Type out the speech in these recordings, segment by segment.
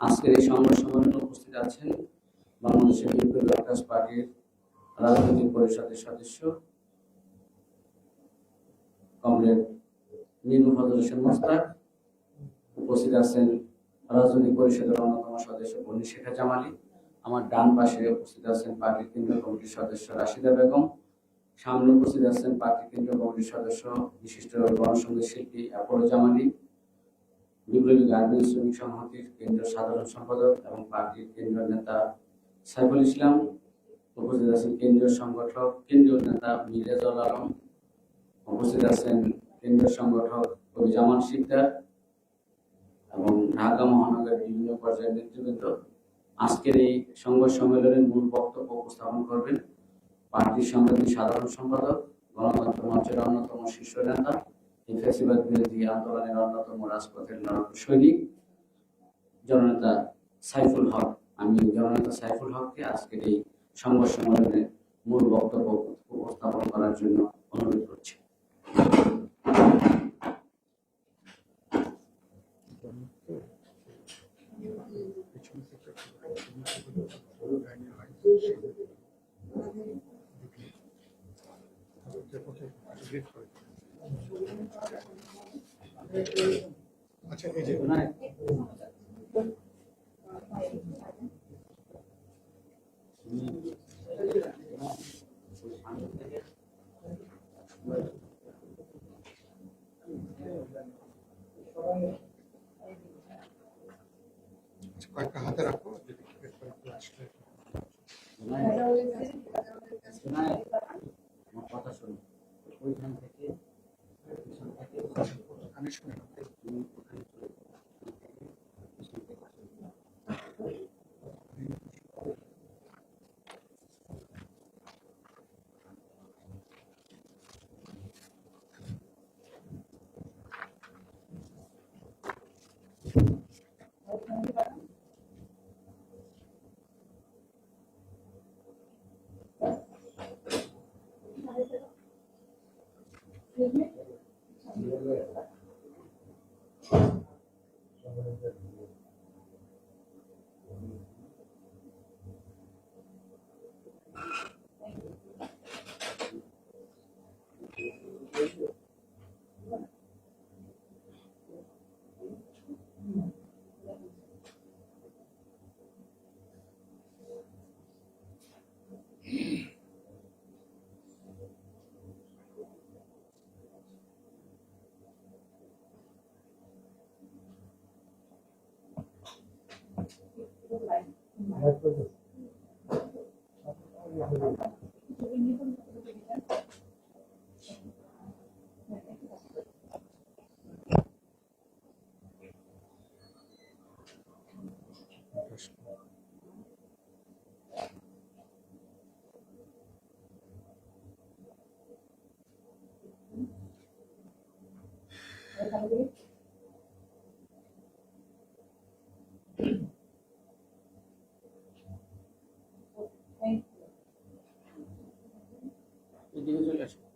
আজকের এই সংবাদ সম্মেলনে উপস্থিত আছেন বাংলাদেশের বিপ্লবী ওয়ার্কার্স পার্টির রাজনৈতিক পরিষদের সদস্য, কমরেড নিনু ফজল হোসেন মোস্তাক, উপস্থিত আছেন রাজনৈতিক পরিষদের অন্যতম সদস্য বনি শেখা জামালি, আমার ডান পাশে উপস্থিত আছেন পার্টির কেন্দ্রীয় কমিটির সদস্য রাশিদা বেগম, সামনে উপস্থিত আছেন পার্টির কেন্দ্রীয় কমিটির সদস্য বিশিষ্ট গণসংগীত শিল্পী অ্যাপোলো জামালি বিপ্লবী গার্মেন্টস শ্রমিক সংহতির কেন্দ্রীয় সাধারণ সম্পাদক এবং পার্টির কেন্দ্রীয় নেতা সাইফুল ইসলাম, উপস্থিত আছেন কেন্দ্রীয় সংগঠক, কেন্দ্রীয় নেতা মিরাজুল আলম, উপস্থিত আছেন কেন্দ্রীয় সংগঠক কবি জামান শিকদার এবং ঢাকা মহানগরের বিভিন্ন পর্যায়ের নেতৃবৃন্দ। আজকের এই সংবাদ সম্মেলনের মূল বক্তব্য উপস্থাপন করবেন পার্টির সংগ্রামী সাধারণ সম্পাদক, গণতন্ত্র মঞ্চের অন্যতম শীর্ষ নেতা আন্দোলনের অন্যতম রাজপথের লড়াকু সৈনিক জননেতা সাইফুল হক, আমি জননেতা সাইফুল হককে আজকের এই সংবাদ সম্মেলনে মূল বক্তব্য উপস্থাপন করার জন্য অনুরোধ করছি। আচ্ছা আচ্ছা, কয়েকটা হাতে রাখো যদি আসলে শোনায় আমার কথা শোনো ওইখান থেকে পিছন থেকে আমি শুনে নাও। তুমি ওখানে চলে যাও। পিছন থেকে চলে যাও। এদিকে চলে Gracias.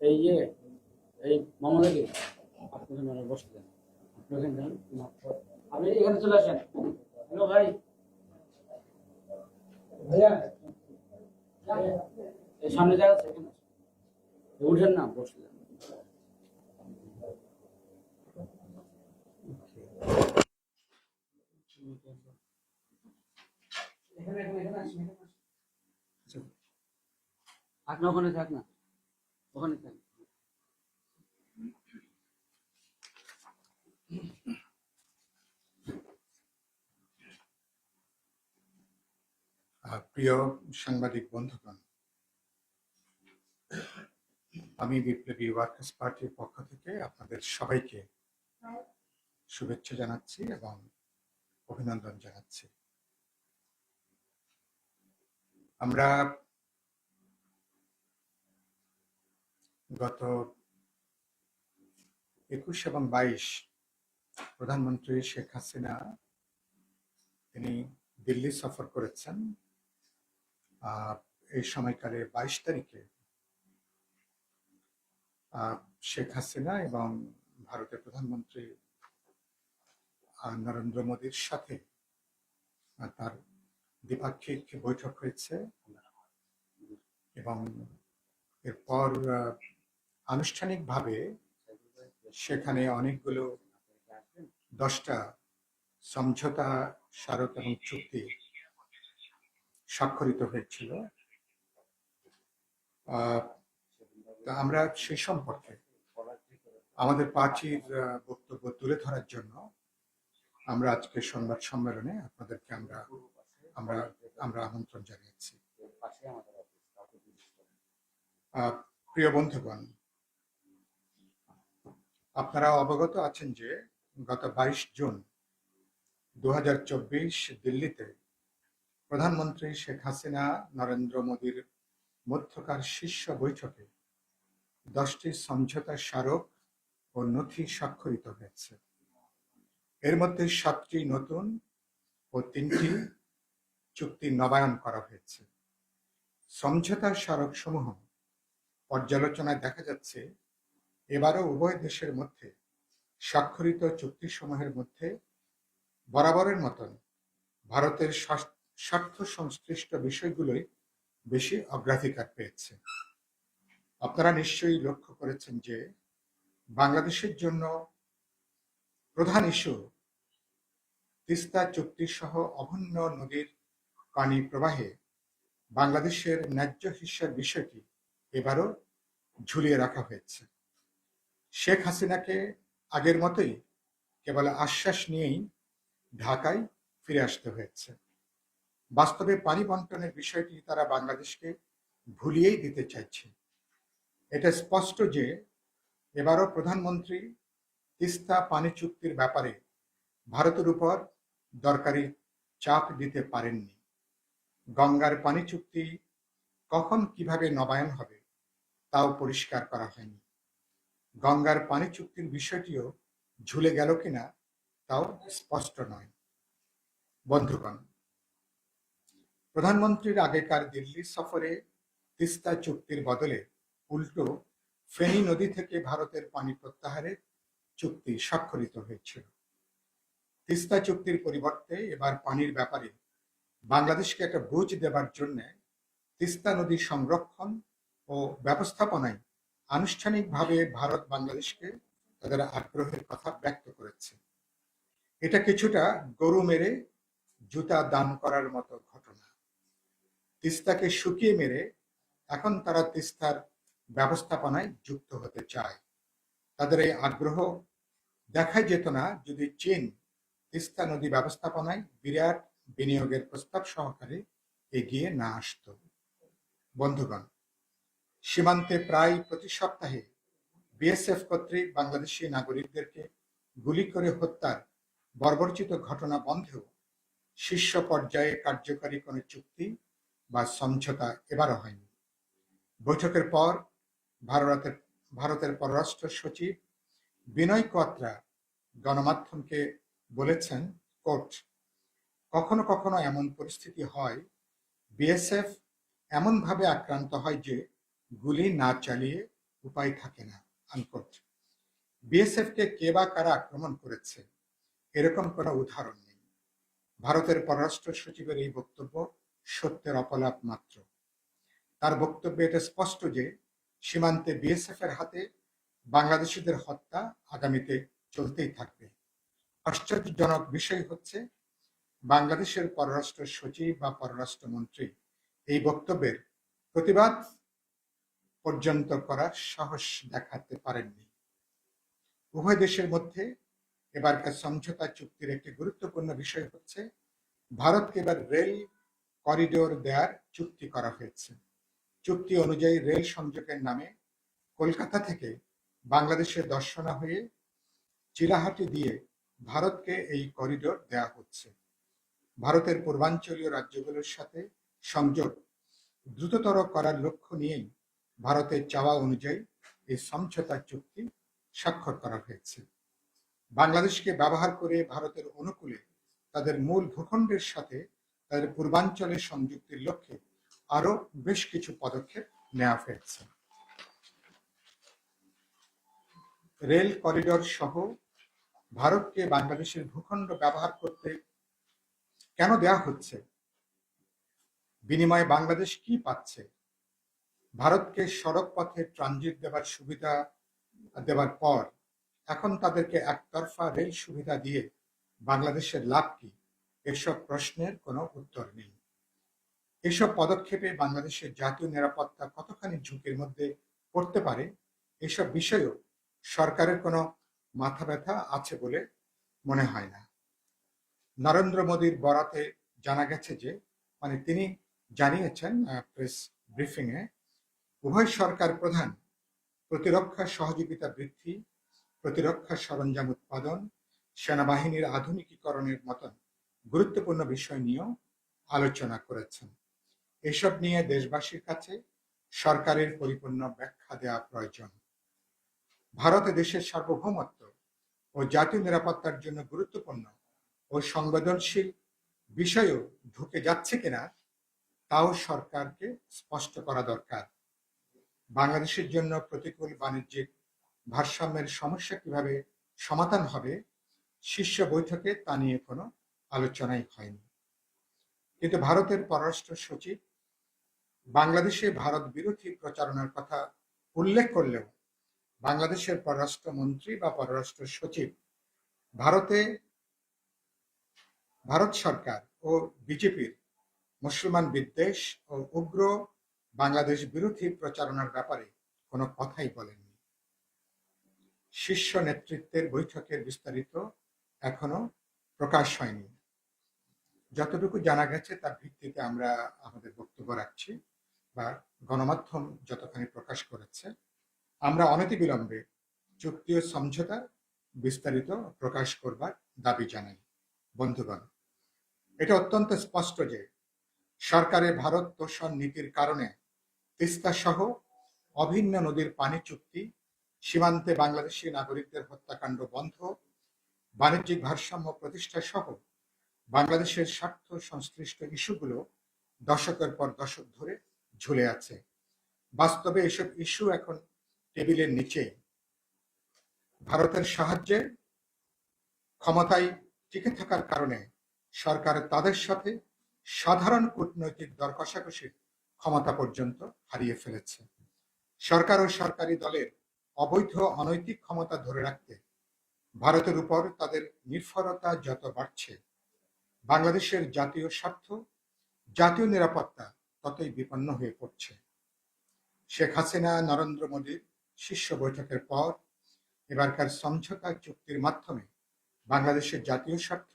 এই যে এই আপনি মানে বসে দেন আপনি ওখানে যান আপনি এখানে চলে আসেন। হ্যালো ভাই। ভাইয়া এই সামনে আছে এখানে উঠেন না বসে যান। এখানে এখানে এখানে আসেন এখানে আসেন। আচ্ছা, থাক না ওখানে থাক না। ওখানে থাক প্রিয় সাংবাদিক বন্ধুগণ, আমি বিপ্লবী ওয়ার্কার্স পার্টির পক্ষ থেকে আপনাদের সবাইকে শুভেচ্ছা জানাচ্ছি এবং অভিনন্দন জানাচ্ছি। আমরা গত একুশ এবং বাইশ প্রধানমন্ত্রী শেখ হাসিনা, তিনি দিল্লি সফর করেছেন। এই সময়কালে বাইশ তারিখে শেখ হাসিনা এবং ভারতের প্রধানমন্ত্রী নরেন্দ্র মোদীর সাথে তার দ্বিপাক্ষিক বৈঠক হয়েছে। এবং এরপর আনুষ্ঠানিকভাবে সেখানে অনেকগুলো দশটা সমঝোতা, স্মারক এবং চুক্তি স্বাক্ষরিত হয়েছিল। আমরা সে সম্পর্কে আমাদের পার্টির বক্তব্য তুলে ধরার জন্য আমরা আজকে সংবাদ সম্মেলনে আপনাদেরকে আমরা আমরা আমরা আমন্ত্রণ জানিয়েছি। প্রিয় বন্ধুগণ আপনারা অবগত আছেন যে গত বাইশ জুন দু হাজার চব্বিশ দিল্লিতে প্রধানমন্ত্রী শেখ হাসিনা, নরেন্দ্র মোদীর মধ্যকার শীর্ষ বৈঠকে দশটি সমঝোতা স্মারক ও নথি স্বাক্ষরিত হয়েছে। এর মধ্যে সাতটি নতুন ও তিনটি চুক্তি নবায়ন করা হয়েছে। সমঝোতা স্মারক সমূহ পর্যালোচনায় দেখা যাচ্ছে এবারও উভয় দেশের মধ্যে স্বাক্ষরিত চুক্তিসমূহের মধ্যে বরাবরের মতন ভারতের স্বার্থ সংশ্লিষ্ট বিষয়গুলোই বেশি অগ্রাধিকার পেয়েছে। আপনারা নিশ্চয়ই লক্ষ্য করেছেন যে বাংলাদেশের জন্য প্রধান ইস্যু তিস্তা চুক্তি সহ অভন্ন নদীর পানি প্রবাহে বাংলাদেশের ন্যায্য হিস্যার বিষয়টি এবারও ঝুলিয়ে রাখা হয়েছে। শেখ হাসিনাকে আগের মতোই কেবল আশ্বাস নিয়েই ঢাকায় ফিরে আসতে হয়েছে। বাস্তবে পানি বন্টনের বিষয়টি তারা বাংলাদেশকে ভুলিয়েই দিতে চাইছে। এটা স্পষ্ট যে এবারও প্রধানমন্ত্রী তিস্তা পানি চুক্তির ব্যাপারে ভারতের উপর দরকারি চাপ দিতে পারেননি। গঙ্গার পানি চুক্তি কখন কীভাবে নবায়ন হবে তাও পরিষ্কার করা হয়নি। গঙ্গার পানি চুক্তির বিষয়টিও ঝুলে গেল কিনা তাও স্পষ্ট নয়। বন্ধুগণ, প্রধানমন্ত্রীর আগেকার দিল্লি সফরে তিস্তা চুক্তির বদলে উল্টো ফেনী নদী থেকে ভারতের পানি প্রত্যাহারের চুক্তি স্বাক্ষরিত হয়েছিল। তিস্তা চুক্তির পরিবর্তে এবার পানির ব্যাপারে বাংলাদেশকে একটা বুঝ দেবার জন্য তিস্তা নদী সংরক্ষণ ও ব্যবস্থাপনায় আনুষ্ঠানিকভাবে ভারত বাংলাদেশকে তাদের আগ্রহের কথা ব্যক্ত করেছে। এটা কিছুটা গরু মেরে জুতা দান করার মতো ঘটনা। তিস্তাকে শুকিয়ে মেরে এখন তারা তিস্তার ব্যবস্থাপনায় যুক্ত হতে চায়। তাদের এই আগ্রহ দেখাই যেত না যদি চীন তিস্তা নদী ব্যবস্থাপনায় বিরাট বিনিয়োগের প্রস্তাব সহকারে এগিয়ে না আসতো। বন্ধুগণ সীমান্তে প্রায় প্রতি সপ্তাহে বিএসএফ কর্তৃক বাংলাদেশি নাগরিকদেরকে গুলি করে হত্যার বর্বরচিত ঘটনা বন্ধেও শীর্ষ পর্যায়ে কার্যকারী কোনো চুক্তি বা সমঝোতা এবারও হয়নি। বৈঠকের পর ভারতের ভারতের পররাষ্ট্র সচিব বিনয় কোয়াত্রা গণমাধ্যমকে বলেছেন, কোর্ট, কখনো কখনো এমন পরিস্থিতি হয় বিএসএফ এমনভাবে আক্রান্ত হয় যে গুলি না চালিয়ে উপায় থাকে না, আনকোট। বিএসএফ কে কে বা কারা আক্রমণ করেছে, এরকম কোনো উদাহরণ নেই। ভারতের পররাষ্ট্র সচিবের এই বক্তব্য সত্যের অপলাপ মাত্র। তার বক্তব্যে এটা স্পষ্ট যে, সীমান্তে বিএসএফ এর হাতে বাংলাদেশিদের হত্যা আগামীতে চলতেই থাকবে। আশ্চর্যজনক বিষয় হচ্ছে, বাংলাদেশের পররাষ্ট্র সচিব বা পররাষ্ট্রমন্ত্রী এই বক্তব্যের প্রতিবাদ পর্যন্ত করার সাহস দেখাতে পারেননি। উভয় দেশের মধ্যে এবারকার সমঝোতা চুক্তির একটি গুরুত্বপূর্ণ বিষয় হচ্ছে ভারতকে এবার রেল করিডোর দেওয়ার চুক্তি করা হয়েছে। চুক্তি অনুযায়ী রেল সংযোগের নামে কলকাতা থেকে বাংলাদেশে দর্শনা হয়ে চিলাহাটি দিয়ে ভারতকে এই করিডোর দেয়া হচ্ছে। ভারতের পূর্বাঞ্চলীয় রাজ্যগুলোর সাথে সংযোগ দ্রুততর করার লক্ষ্য নিয়েই ভারতের চাওয়া অনুযায়ী এই সমঝোতা চুক্তি স্বাক্ষর করা হয়েছে। বাংলাদেশকে ব্যবহার করে ভারতের অনুকূলে তাদের মূল ভূখণ্ডের সাথে তাদের পূর্বাঞ্চলের সংযুক্তির লক্ষ্যে আরও বেশ কিছু পদক্ষেপ নেওয়া হয়েছে। রেল করিডোর সহ ভারতকে বাংলাদেশের ভূখণ্ড ব্যবহার করতে কেন দেয়া হচ্ছে? বিনিময়ে বাংলাদেশ কি পাচ্ছে? ভারতকে সড়ক পথে ট্রানজিট দেওয়ার সুবিধা দেওয়ার পর এখন তাদেরকে একতরফা রেল সুবিধা দিয়ে বাংলাদেশের লাভ কি? এসব প্রশ্নের কোনো উত্তর নেই। এসব পদক্ষেপে বাংলাদেশের জাতীয় নিরাপত্তা কতখানি ঝুঁকির মধ্যে পড়তে পারে, এসব বিষয়েও সরকারের কোনো মাথা ব্যথা আছে বলে মনে হয় না। নরেন্দ্র মোদীর বরাতে জানা গেছে যে মানে তিনি জানিয়েছেন প্রেস ব্রিফিং এ উভয় সরকার প্রধান। প্রতিরক্ষা সহযোগিতা বৃদ্ধি, প্রতিরক্ষা সরঞ্জাম উৎপাদন, সেনাবাহিনীর আধুনিকীকরণের মতন গুরুত্বপূর্ণ বিষয় নিয়েও আলোচনা করেছেন। এসব নিয়ে দেশবাসীর কাছে সরকারের পরিপূর্ণ ব্যাখ্যা দেওয়া প্রয়োজন। ভারতে দেশের সার্বভৌমত্ব ও জাতীয় নিরাপত্তার জন্য গুরুত্বপূর্ণ ও সংবেদনশীল বিষয়ও ঢুকে যাচ্ছে কিনা, তাও সরকারকে স্পষ্ট করা দরকার। বাংলাদেশের জন্য প্রতিকূল বাণিজ্যিক ভারসাম্যের সমস্যা কীভাবে সমাধান হবে, শীর্ষ বৈঠকে তা নিয়ে কোনো আলোচনাই হয়নি। কিন্তু ভারতের পররাষ্ট্র সচিব বাংলাদেশে ভারত বিরোধী প্রচারণার কথা উল্লেখ করলেও বাংলাদেশের পররাষ্ট্র মন্ত্রী বা পররাষ্ট্র সচিব ভারতে ভারত সরকার ও বিজেপির মুসলমান বিদ্বেষ ও উগ্র বাংলাদেশ বিরোধী প্রচারণার ব্যাপারে কোনো কথাই বলেননি। শীর্ষ নেতৃত্বের বৈঠকের বিস্তারিত এখনও প্রকাশ হয়নি। যতটুকু জানা গেছে, তার ভিত্তিতে আমরা আমাদের বক্তব্য রাখছি বা গণমাধ্যম যতখানি প্রকাশ করেছে, আমরা অনতিবিলম্বে চুক্তি ও সমঝোতা বিস্তারিত প্রকাশ করবার দাবি জানাই। বন্ধুগণ, এটা অত্যন্ত স্পষ্ট যে সরকারের ভারত তোষণ নীতির কারণে তিস্তা সহ অভিন্ন নদীর পানি চুক্তি, সীমান্তে বাংলাদেশি নাগরিকদের হত্যাকাণ্ড বন্ধ, বাণিজ্যিক ভারসাম্য প্রতিষ্ঠা সহ বাংলাদেশের স্বার্থ সংশ্লিষ্ট ইস্যুগুলো দশকের পর দশক ধরে ঝুলে আছে। বাস্তবে এসব ইস্যু এখন টেবিলের নিচে। ভারতের সাহায্যে ক্ষমতায় টিকে থাকার কারণে সরকার তাদের সাথে সাধারণ কূটনৈতিক দর কষাকষির ক্ষমতা পর্যন্ত হারিয়ে ফেলেছে। সরকার ও সরকারি দলের অবৈধ অনৈতিক ক্ষমতা ধরে রাখতে ভারতের উপর তাদের নির্ভরতা যত বাড়ছে, বাংলাদেশের জাতীয় স্বার্থ, জাতীয় নিরাপত্তা ততই বিপন্ন হয়ে পড়ছে। শেখ হাসিনা, নরেন্দ্র মোদীর শীর্ষ বৈঠকের পর এবারকার সমঝোতা চুক্তির মাধ্যমে বাংলাদেশের জাতীয় স্বার্থ,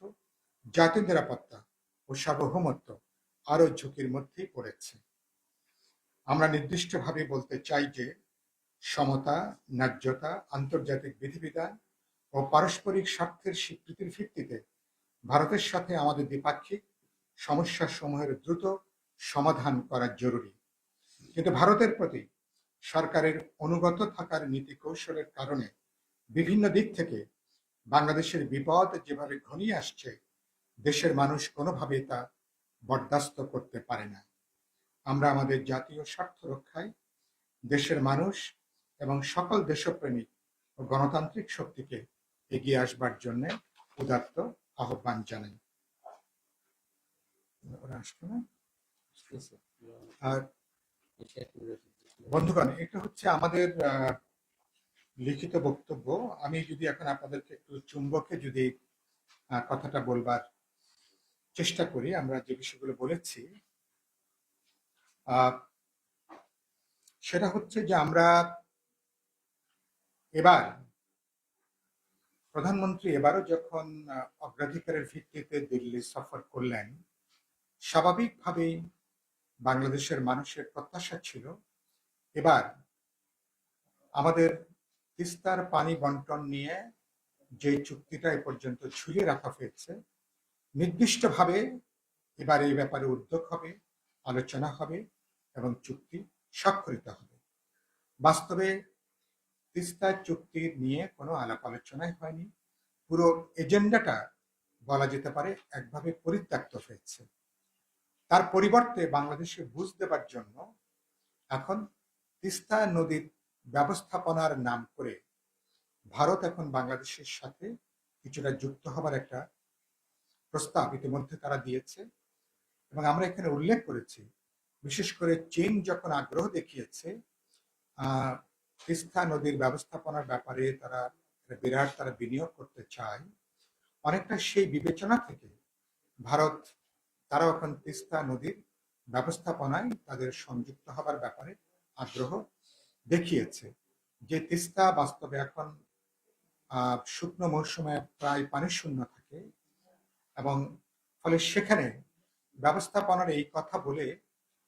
জাতীয় নিরাপত্তা ও সার্বভৌমত্ব আরও ঝুঁকির মধ্যেই পড়েছে। আমরা নির্দিষ্টভাবে বলতে চাই যে সমতা, ন্যায্যতা, আন্তর্জাতিক বিধিবিধান ও পারস্পরিক স্বার্থের স্বীকৃতির ভিত্তিতে ভারতের সাথে আমাদের দ্বিপাক্ষিক সমস্যা সমূহের দ্রুত সমাধান করা জরুরি। কিন্তু ভারতের প্রতি সরকারের অনুগত থাকার নীতি কৌশলের কারণে বিভিন্ন দিক থেকে বাংলাদেশের বিপদ যেভাবে ঘনিয়ে আসছে, দেশের মানুষ কোনোভাবে তা বরদাস্ত করতে পারে না। আমরা আমাদের জাতীয় স্বার্থ রক্ষায়, দেশের মানুষ এবং সকল দেশপ্রেমিক ও গণতান্ত্রিক শক্তিকে এগিয়ে আসবার জন্য উদাত্ত আহ্বান জানাই? আর বন্ধুগণ, এটা হচ্ছে আমাদের লিখিত বক্তব্য আমি যদি এখন আপনাদেরকে একটু চুম্বকে যদি কথাটা বলবার চেষ্টা করি, আমরা যে বিষয়গুলো বলেছি সেটা হচ্ছে যে আমরা এবার প্রধানমন্ত্রী এবারও যখন অগ্রাধিকারের ভিত্তিতে দিল্লি সফর করলেন, স্বাভাবিকভাবেই বাংলাদেশের মানুষের প্রত্যাশা ছিল, এবার আমাদের তিস্তার পানি বন্টন নিয়ে যে চুক্তিটা এ পর্যন্ত ঝুলিয়ে রাখা হয়েছে, নির্দিষ্টভাবে এবার এই ব্যাপারে উদ্যোগ হবে, আলোচনা হবে। এবং চুক্তি স্বাক্ষরিত হবে। বাস্তবে তিস্তা চুক্তি নিয়ে কোনো আলাপ আলোচনাই হয়নি। পুরো এজেন্ডাটা বলা যেতে পারে একভাবে পরিত্যক্ত হয়েছে। তার পরিবর্তে বাংলাদেশে বুঝ দেবার জন্য এখন তিস্তা নদীর ব্যবস্থাপনার নাম করে ভারত এখন বাংলাদেশের সাথে কিছুটা যুক্ত হবার একটা প্রস্তাব ইতিমধ্যে তারা দিয়েছে। এবং আমরা এখানে উল্লেখ করেছি বিশেষ করে চীন যখন আগ্রহ দেখিয়েছে তিস্তা নদীর ব্যবস্থাপনার ব্যাপারে তারা বিরাট তারা বিনিয়োগ করতে চায়, অনেকটা সেই বিবেচনা থেকে ভারত তারা এখন তিস্তা নদীর ব্যবস্থাপনায় তাদের সংযুক্ত হবার ব্যাপারে আগ্রহ দেখিয়েছে। যে তিস্তা বাস্তবে এখন শুকনো মৌসুমে প্রায় পানি শূন্য থাকে এবং ফলে সেখানে ব্যবস্থাপনার এই কথা বলে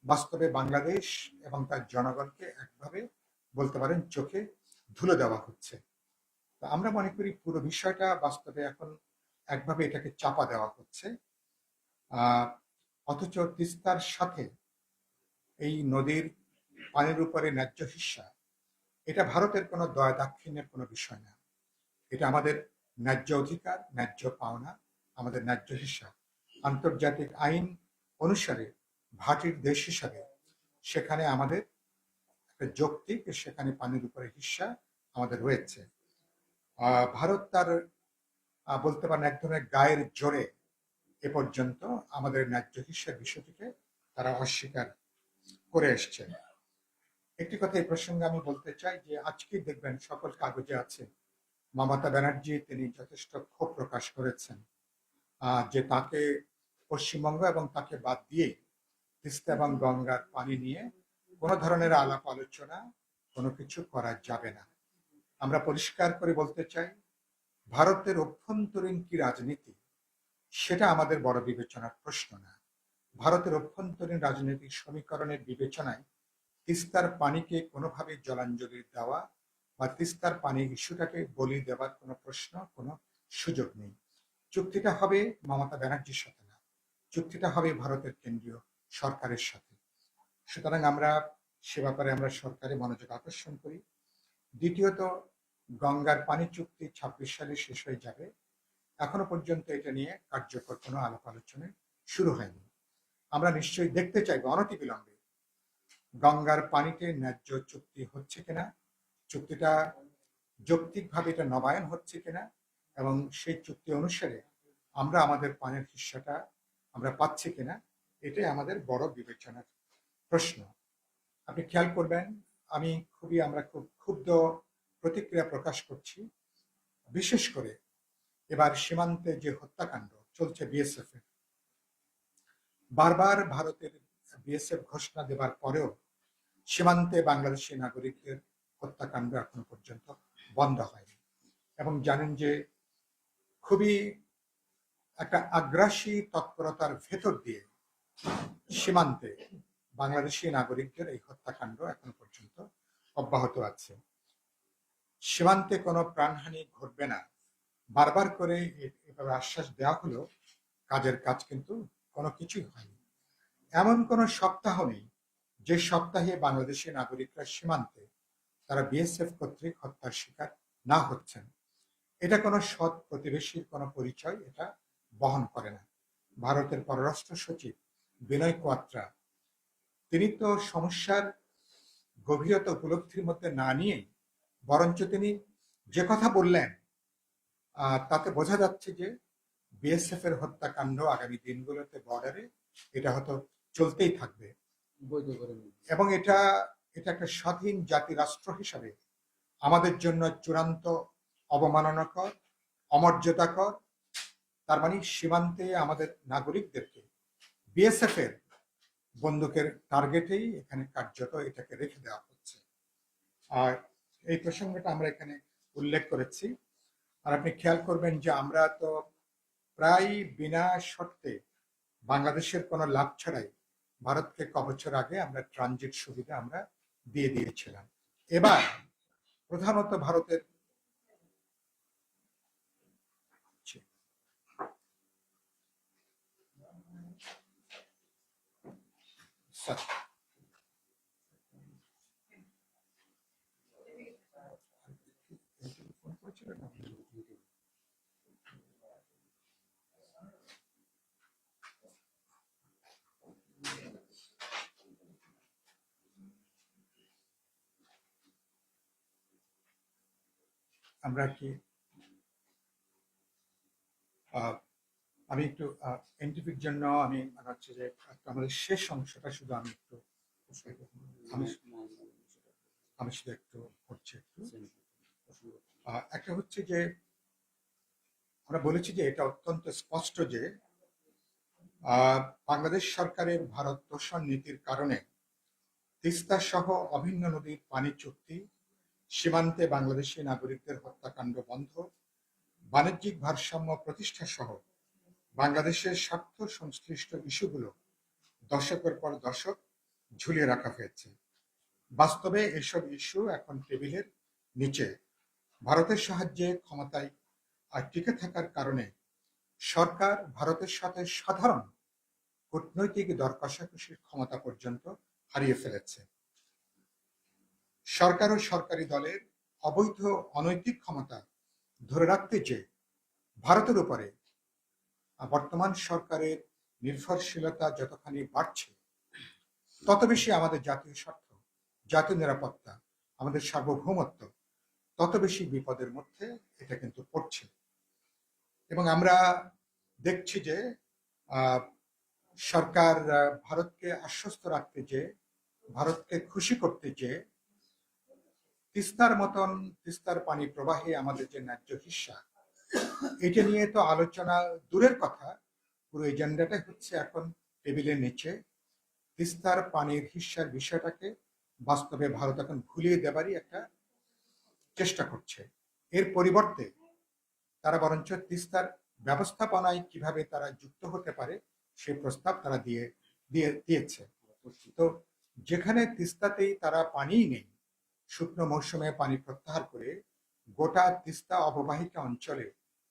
বাস্তবে বাংলাদেশ এবং তার জনগণকে একভাবে বলতে পারেন চোখে ধুলে দেওয়া হচ্ছে। তো আমরা মনে করি পুরো বিষয়টা বাস্তবে এখন একভাবে এটাকে চাপা দেওয়া হচ্ছে। অথচ তিস্তার সাথে এই নদীর পানির উপরে ন্যায্য হিস্সা, এটা ভারতের কোনো দয়া দাক্ষিণ্যের কোনো বিষয় না। এটা আমাদের ন্যায্য অধিকার, ন্যায্য পাওনা, আমাদের ন্যায্য হিস্সা। আন্তর্জাতিক আইন অনুসারে ভাটির দেশ হিসাবে সেখানে আমাদের একটা যৌক্তিক, সেখানে পানির উপরে হিস্সা আমাদের রয়েছে। ভারত তার বলতে পারেন এক ধরনের গায়ের জোরে এ পর্যন্ত আমাদের ন্যায্য হিস্সার বিষয়টিকে তারা অস্বীকার করে এসছে। একটি কথা এই প্রসঙ্গে আমি বলতে চাই যে আজকে দেখবেন সকল কাগজে আছে, মমতা ব্যানার্জি তিনি যথেষ্ট ক্ষোভ প্রকাশ করেছেন যে তাকে পশ্চিমবঙ্গ এবং তাকে বাদ দিয়ে তিস্তা এবং গঙ্গার পানি নিয়ে কোনো ধরনের আলাপ আলোচনা, কোনো কিছু করা যাবে না। আমরা পরিষ্কার করে বলতে চাই, ভারতের অভ্যন্তরীণ কি রাজনীতি? সেটা আমাদের বড় বিবেচনার প্রশ্ন না। ভারতের অভ্যন্তরীণ রাজনৈতিক সমীকরণের বিবেচনায় তিস্তার পানিকে কোনোভাবে জলাঞ্জলি দেওয়া বা তিস্তার পানি ইস্যুটাকে বলি দেওয়ার কোনো প্রশ্ন, কোনো সুযোগ নেই। চুক্তিটা হবে মমতা ব্যানার্জির সাথে না। চুক্তিটা হবে ভারতের কেন্দ্রীয় সরকারের সাথে। সুতরাং আমরা সে ব্যাপারে আমরা সরকারে মনোযোগ আকর্ষণ করি। দ্বিতীয়ত, গঙ্গার পানি চুক্তি ছাব্বিশ সালে শেষ হয়ে যাবে। এখনও পর্যন্ত এটা নিয়ে কার্যকর কোনো আলাপ আলোচনা শুরু হয়নি। আমরা নিশ্চয়ই দেখতে চাইব অনতিবিলম্বে গঙ্গার পানিতে ন্যায্য চুক্তি হচ্ছে কিনা, চুক্তিটা যৌক্তিকভাবে এটা নবায়ন হচ্ছে কিনা, এবং সেই চুক্তি অনুসারে আমরা আমাদের পানির হিস্সাটা আমরা পাচ্ছি কিনা এটাই আমাদের বড় বিবেচনার প্রশ্ন। আপনি খেয়াল করবেন, আমি খুবই, আমরা খুব ক্ষুব্ধ প্রতিক্রিয়া প্রকাশ করছি। বিশেষ করে এবার সীমান্তে যে হত্যাকাণ্ড চলছে বিএসএফ এর, বারবার ভারতের বিএসএফ ঘোষণা দেবার পরেও সীমান্তে বাংলাদেশি নাগরিকদের হত্যাকাণ্ড এখনও পর্যন্ত বন্ধ হয়নি। এবং জানেন যে খুবই একটা আগ্রাসী তৎপরতার ভেতর দিয়ে সীমান্তে বাংলাদেশি নাগরিকদের এই হত্যাকাণ্ড এখনও পর্যন্ত অব্যাহত আছে। সীমান্তে কোনো প্রাণহানি ঘটবে না। বারবার করে এভাবে আশ্বাস দেওয়া হলো কাজের কাজ কিন্তু কোনো কিছুই হয়নি। এমন কোনো সপ্তাহ নেই যে সপ্তাহে বাংলাদেশি নাগরিকরা সীমান্তে তারা বিএসএফ কর্তৃক হত্যার শিকার না হচ্ছেন। এটা কোনো সৎ প্রতিবেশীর কোনো পরিচয় এটা বহন করে না। ভারতের পররাষ্ট্র সচিব বিনয় কোয়াত্রা তিনি তো সমস্যার গভীরতা উপলব্ধির মধ্যে না নিয়েই বরঞ্চ তিনি যে কথা বললেন তাতে বোঝা যাচ্ছে যে বিএসএফ এর হত্যাকাণ্ড আগামী দিনগুলোতে বর্ডারে এটা হয়তো চলতেই থাকবে। এবং এটা এটা একটা স্বাধীন জাতি রাষ্ট্র হিসাবে আমাদের জন্য চূড়ান্ত অবমাননাকর অমর্যাদাকর তার মানে সীমান্তে আমাদের নাগরিকদেরকে বিএসএফ এর বন্দুকের টার্গেটেই এখানে কার্যত এটাকে রেখে দেওয়া হচ্ছে। আর এই প্রসঙ্গটা আমরা এখানে উল্লেখ করেছি। আর আপনি খেয়াল করবেন যে আমরা তো প্রায় বিনা শর্তে বাংলাদেশের কোনো লাভ ছাড়াই ভারতকে ক বছর আগে আমরা ট্রানজিট সুবিধা আমরা দিয়ে দিয়েছিলাম। এবার প্রধানত ভারতের স্যার ফোন করেছিলেন আপনি? আমরা কি আহ, আমি একটু এনটিপির জন্য আমি মানে হচ্ছে যে আমাদের শেষ অংশটা শুধু আমি একটু আমি শুধু একটু করছি একটু। একটা হচ্ছে যে, আমরা বলেছি যে এটা অত্যন্ত স্পষ্ট যে বাংলাদেশ সরকারের ভারত তোষণ নীতির কারণে তিস্তা সহ অভিন্ন নদীর পানি চুক্তি, সীমান্তে বাংলাদেশি নাগরিকদের হত্যাকাণ্ড বন্ধ, বাণিজ্যিক ভারসাম্য প্রতিষ্ঠা সহ বাংলাদেশের স্বার্থ সংশ্লিষ্ট ইস্যুগুলো দশকের পর দশক ঝুলিয়ে রাখা হয়েছে। বাস্তবে এসব ইস্যু এখন টেবিলের নিচে। ভারতের সাহায্যে ক্ষমতায় আর টিকে থাকার কারণে সরকার ভারতের সাথে সাধারণ কূটনৈতিক দর কষাকষির ক্ষমতা পর্যন্ত হারিয়ে ফেলেছে। সরকার ও সরকারি দলের অবৈধ অনৈতিক ক্ষমতা ধরে রাখতে যে ভারতের উপরে বর্তমান সরকারের নির্ভরশীলতা যতখানি বাড়ছে, তত বেশি আমাদের জাতীয় স্বার্থ, জাতীয় নিরাপত্তা, আমাদের সার্বভৌমত্ব, তত বেশি বিপদের মধ্যে এটা কিন্তু পড়ছে। এবং আমরা দেখছি যে সরকার ভারতকে আশ্বস্ত রাখতে যে, ভারতকে খুশি করতে যে, তিস্তার মতন তিস্তার পানি প্রবাহে আমাদের যে ন্যায্য হিস্সা এটা নিয়ে তো আলোচনা দূরের কথা। পুরো এজেন্ডাটাই হচ্ছে এখন টেবিলের নিচে। তিস্তার পানির হিস্সার বিষয়টাকে বাস্তবে ভারত এখন ভুলিয়ে দেবারই একটা চেষ্টা করছে। এর পরিবর্তে তারা বরঞ্চ তিস্তার ব্যবস্থাপনায় কীভাবে তারা যুক্ত হতে পারে সেই প্রস্তাব তারা দিয়ে দিয়ে, দিয়েছে। তো যেখানে তিস্তাতেই তারা পানিই নেই, শুকনো মৌসুমে পানি প্রত্যাহার করে গোটা তিস্তা অববাহিকা অঞ্চলে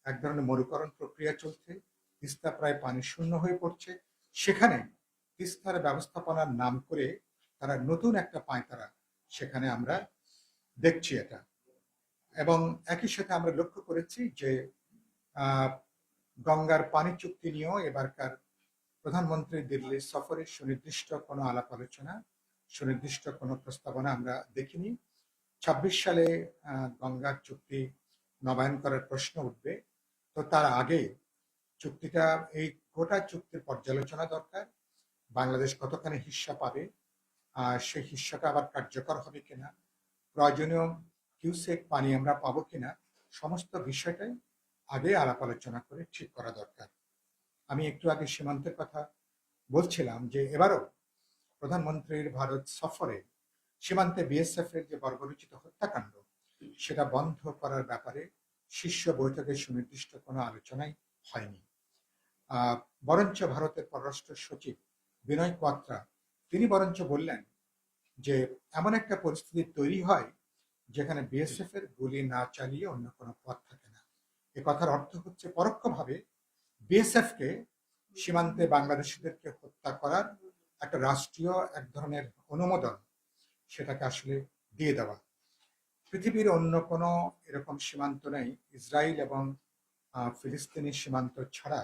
এক ধরনের মরুকরণ প্রক্রিয়া চলছে তিস্তা প্রায় পানি শূন্য হয়ে পড়ছে। সেখানে তিস্তার ব্যবস্থাপনার নাম করে তারা নতুন একটা পায়তারা সেখানে আমরা দেখছি এটা। এবং একই সাথে আমরা লক্ষ্য করেছি যে গঙ্গার পানি চুক্তি নিয়েও এবারকার প্রধানমন্ত্রী দিল্লি সফরে সুনির্দিষ্ট কোনো আলাপ আলোচনা সুনির্দিষ্ট কোনো প্রস্তাবনা আমরা দেখিনি। ছাব্বিশ সালে আহ, গঙ্গার চুক্তি নবায়ন করার প্রশ্ন উঠবে। তো তার আগে চুক্তিটা, এই গোটা চুক্তির পর্যালোচনা দরকার, বাংলাদেশ কতখানি হিস্সা পাবে, আর সেই হিস্সাটা আবার কার্যকর হবে কিনা, প্রয়োজনীয় কিউসেক পানি আমরা পাবো কিনা, সমস্ত বিষয়টাই আগে আলাপ আলোচনা করে ঠিক করা দরকার। আমি একটু আগে সীমান্তের কথা বলছিলাম যে এবারও প্রধানমন্ত্রীর ভারত সফরে সীমান্তে বিএসএফ এর যে বর্বরোচিত হত্যাকাণ্ড, সেটা বন্ধ করার ব্যাপারে শীর্ষ বৈঠকে সুনির্দিষ্ট কোনো আলোচনাই হয়নি। বরঞ্চ ভারতের পররাষ্ট্র সচিব বিনয় কোয়াত্রা, তিনি বরঞ্চ বললেন যে, এমন একটা পরিস্থিতি তৈরি হয় যেখানে বিএসএফ এর গুলি না চালিয়ে অন্য কোনো পথ থাকে না। এ কথার অর্থ হচ্ছে পরোক্ষভাবে বিএসএফ কে সীমান্তে বাংলাদেশিদেরকে হত্যা করার একটা রাষ্ট্রীয় এক ধরনের অনুমোদন, সেটাকে আসলে দিয়ে দেওয়া। পৃথিবীর অন্য কোনো এরকম সীমান্ত নেই। ইসরায়েল এবং ফিলিস্তিনি সীমান্ত ছাড়া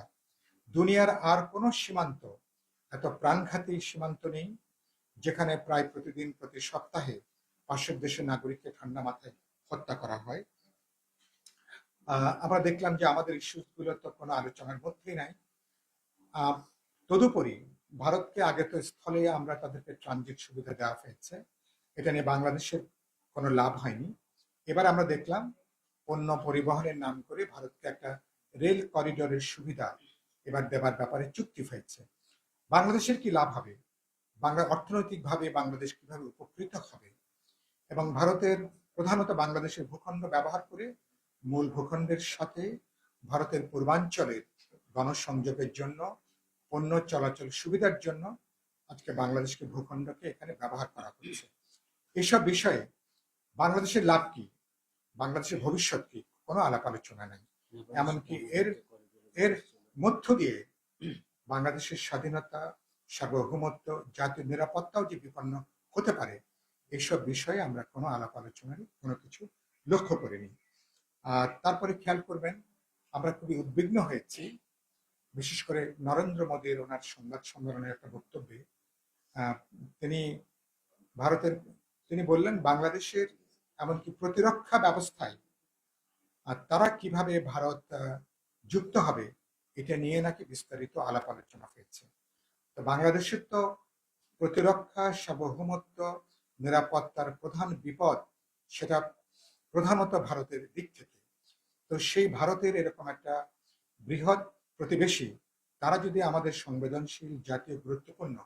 দুনিয়ার আর কোনো সীমান্ত, এত প্রাণঘাতী সীমান্ত নেই, যেখানে প্রায় প্রতিদিন প্রতি সপ্তাহে পাশের দেশের নাগরিককে ঠান্ডা মাথায় হত্যা করা হয়। আমরা দেখলাম যে আমাদের ইস্যুসগুলো তো কোনো আলোচনার মধ্যেই নাই। তদুপরি ভারতকে আগে তো স্থলে আমরা তাদেরকে ট্রানজিট সুবিধা দেওয়া হয়েছে। এটা নিয়ে বাংলাদেশের কোনো লাভ হয়নি। এবার আমরা দেখলাম পণ্য পরিবহনের নাম করে ভারতকে একটা রেল করিডোরের সুবিধা এবার দেবার ব্যাপারে চুক্তি হয়েছে। বাংলাদেশের কি লাভ হবে? বাংলা অর্থনৈতিকভাবে বাংলাদেশ কীভাবে উপকৃত হবে? এবং ভারতের প্রধানত বাংলাদেশের ভূখণ্ড ব্যবহার করে মূল ভূখণ্ডের সাথে ভারতের পূর্বাঞ্চলের গণসংযোগের জন্য, পণ্য চলাচল সুবিধার জন্য আজকে বাংলাদেশকে ভূখণ্ডকে এখানে ব্যবহার করা হচ্ছে। এসব বিষয়ে বাংলাদেশের লাভ কি? বাংলাদেশের ভবিষ্যৎ কি? কোনো আলাপ আলোচনা নেই। এমনকি এর- এর মধ্য দিয়ে বাংলাদেশের স্বাধীনতা, সার্বভৌমত্ব জাতীয় নিরাপত্তাও যে বিপন্ন হতে পারে এইসব বিষয়ে আমরা কোনো আলাপ আলোচনায় কোনো কিছু লক্ষ্য করিনি। আর তারপরে খেয়াল করবেন, আমরা খুবই উদ্বিগ্ন হয়েছি। বিশেষ করে নরেন্দ্র মোদীর ওনার সংবাদ সম্মেলনের একটা বক্তব্যে তিনি ভারতের তিনি বললেন, বাংলাদেশের এমনকি প্রতিরক্ষা ব্যবস্থায়। আর তারা কীভাবে ভারত যুক্ত হবে, এটা নিয়ে নাকি বিস্তারিত আলাপ আলোচনা হয়েছে। তো বাংলাদেশের তো প্রতিরক্ষা, সার্বভৌমত্ব, নিরাপত্তার প্রধান বিপদ সেটা প্রধানত ভারতের দিক থেকে। তো সেই ভারতের এরকম একটা বৃহৎ প্রতিবেশী, তারা যদি আমাদের সংবেদনশীল, জাতীয়, গুরুত্বপূর্ণ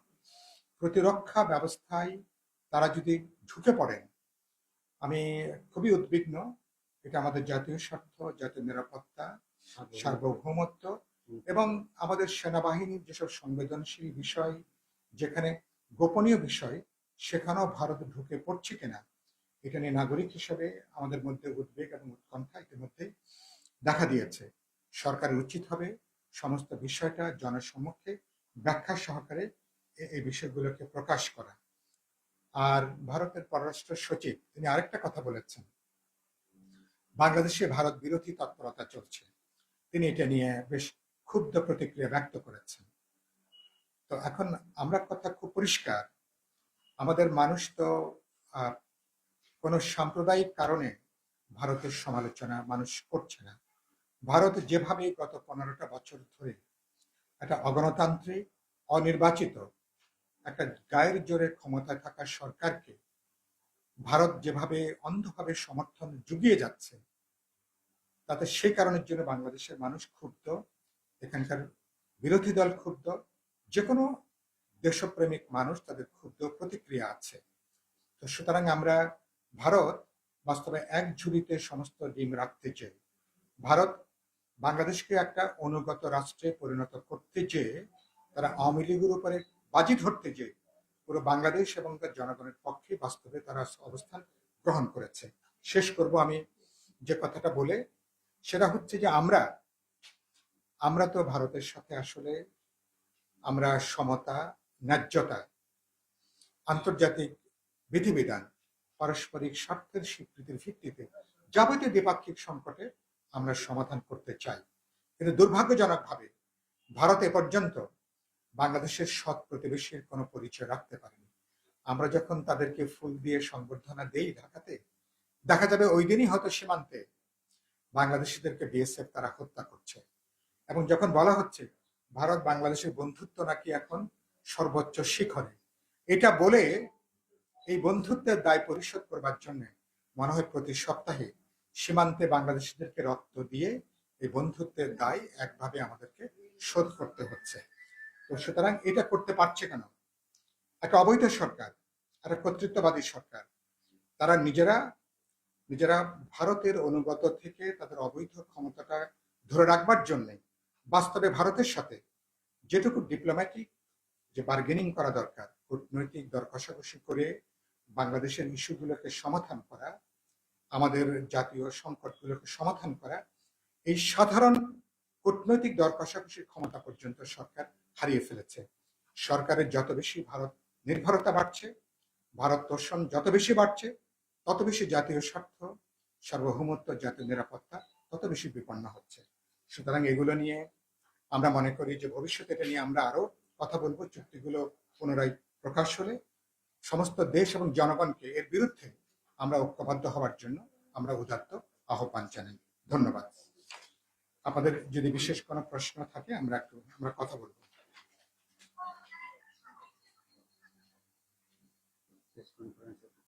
প্রতিরক্ষা ব্যবস্থায় তারা যদি ঢুকে পড়েন আমি খুবই উদ্বিগ্ন। এটা আমাদের জাতীয় স্বার্থ জাতীয় নিরাপত্তা সার্বভৌমত্ব। এবং আমাদের সেনাবাহিনীর যেসব সংবেদনশীল বিষয় যেখানে গোপনীয় বিষয় সেখানেও ভারত ঢুকে পড়ছে কিনা এটা নিয়ে নাগরিক হিসেবে আমাদের মধ্যে উদ্বেগ এবং উৎকণ্ঠা ইতিমধ্যে দেখা দিয়েছে। সরকারের উচিত হবে সমস্ত বিষয়টা জনসম্মুখে ব্যাখ্যা সহকারে এই বিষয়গুলোকে প্রকাশ করা। আর ভারতের পররাষ্ট্র সচিব, তিনি আরেকটা কথা বলেছেন। বাংলাদেশে ভারত বিরোধী তৎপরতা চলছে। তিনি এটা নিয়ে বেশ ক্ষুব্ধ প্রতিক্রিয়া ব্যক্ত করেছেন। তো এখন আমরা কথা খুব পরিষ্কার। আমাদের মানুষ তো কোনো সাম্প্রদায়িক কারণে ভারতের সমালোচনা মানুষ করছে না। ভারত যেভাবে গত পনেরোটা বছর ধরে একটা অগণতান্ত্রিক, অনির্বাচিত একটা গায়ের জোরে ক্ষমতায় থাকা সরকারকে ভারত যেভাবে অন্ধভাবে সমর্থন জুগিয়ে যাচ্ছে, তাতে সেই কারণের জন্য বাংলাদেশের মানুষ ক্ষুব্ধ, এখানকার বিরোধী দল ক্ষুব্ধ যে কোনো দেশপ্রেমিক মানুষ তাদের ক্ষুব্ধ প্রতিক্রিয়া আছে। তো সুতরাং আমরা ভারত বাস্তবে এক ঝুড়িতে সমস্ত ডিম রাখতে চাই। ভারত বাংলাদেশকে একটা অনুগত রাষ্ট্রে পরিণত করতে চেয়ে তারা আওয়ামী লীগের উপরে বাজি ধরতে চেয়ে পুরো বাংলাদেশ এবং তার জনগণের পক্ষে বাস্তবে তারা অবস্থান গ্রহণ করেছে। শেষ করব আমি যে কথাটা বলে, সেটা হচ্ছে যে আমরা আমরা তো ভারতের সাথে আসলে আমরা সমতা, ন্যায্যতা, আন্তর্জাতিক বিধিবিধান, পারস্পরিক স্বার্থের স্বীকৃতির ভিত্তিতে যাবতীয় দ্বিপাক্ষিক সংকটে আমরা সমাধান করতে চাই। কিন্তু দুর্ভাগ্যজনকভাবে ভারত এ পর্যন্ত বাংলাদেশের সৎ প্রতিবেশীর কোনো পরিচয় রাখতে পারেনি। আমরা যখন তাদেরকে ফুল দিয়ে সংবর্ধনা দেই ঢাকাতে, দেখা যাবে ওই দিনই হয়তো সীমান্তে বাংলাদেশিদেরকে বিএসএফ তারা হত্যা করছে। এবং যখন বলা হচ্ছে, ভারত বাংলাদেশের বন্ধুত্ব নাকি এখন সর্বোচ্চ শিখরে, এটা বলে এই বন্ধুত্বের দায় পরিশোধ করবার জন্য মনে হয় প্রতি সপ্তাহে সীমান্তে বাংলাদেশিদেরকে রক্ত দিয়ে এই বন্ধুত্বের দায় একভাবে আমাদেরকে শোধ করতে হচ্ছে। তো সুতরাং এটা করতে পারছে কেন? একটা অবৈধ সরকার, একটা কর্তৃত্ববাদী সরকার, তারা নিজেরা নিজেরা ভারতের অনুগত থেকে তাদের অবৈধ ক্ষমতাটা ধরে রাখবার জন্যে বাস্তবে ভারতের সাথে যেটুকু ডিপ্লোম্যাটিক যে বার্গেনিং করা দরকার, কূটনৈতিক দর কষাকষি করে বাংলাদেশের ইস্যুগুলোকে সমাধান করা, আমাদের জাতীয় সংকটগুলোকে সমাধান করা, এই সাধারণ কূটনৈতিক দর কষাকষির ক্ষমতা পর্যন্ত সরকার হারিয়ে ফেলেছে। সরকারের যত বেশি ভারত নির্ভরতা বাড়ছে, ভারত তোষণ যত বেশি বাড়ছে, তত বেশি জাতীয় স্বার্থ, সার্বভৌমত্ব, জাতীয় নিরাপত্তা তত বেশি বিপন্ন হচ্ছে। সুতরাং এগুলো নিয়ে আমরা মনে করি যে ভবিষ্যতে এটা নিয়ে আমরা আরও কথা বলব। চুক্তিগুলো পুনরায় প্রকাশ হলে সমস্ত দেশ এবং জনগণকে এর বিরুদ্ধে আমরা ঐক্যবদ্ধ হওয়ার জন্য আমরা উদাত্ত আহ্বান জানাই। ধন্যবাদ। আপনাদের যদি বিশেষ কোনো প্রশ্ন থাকে আমরা একটু আমরা কথা বলব। Thank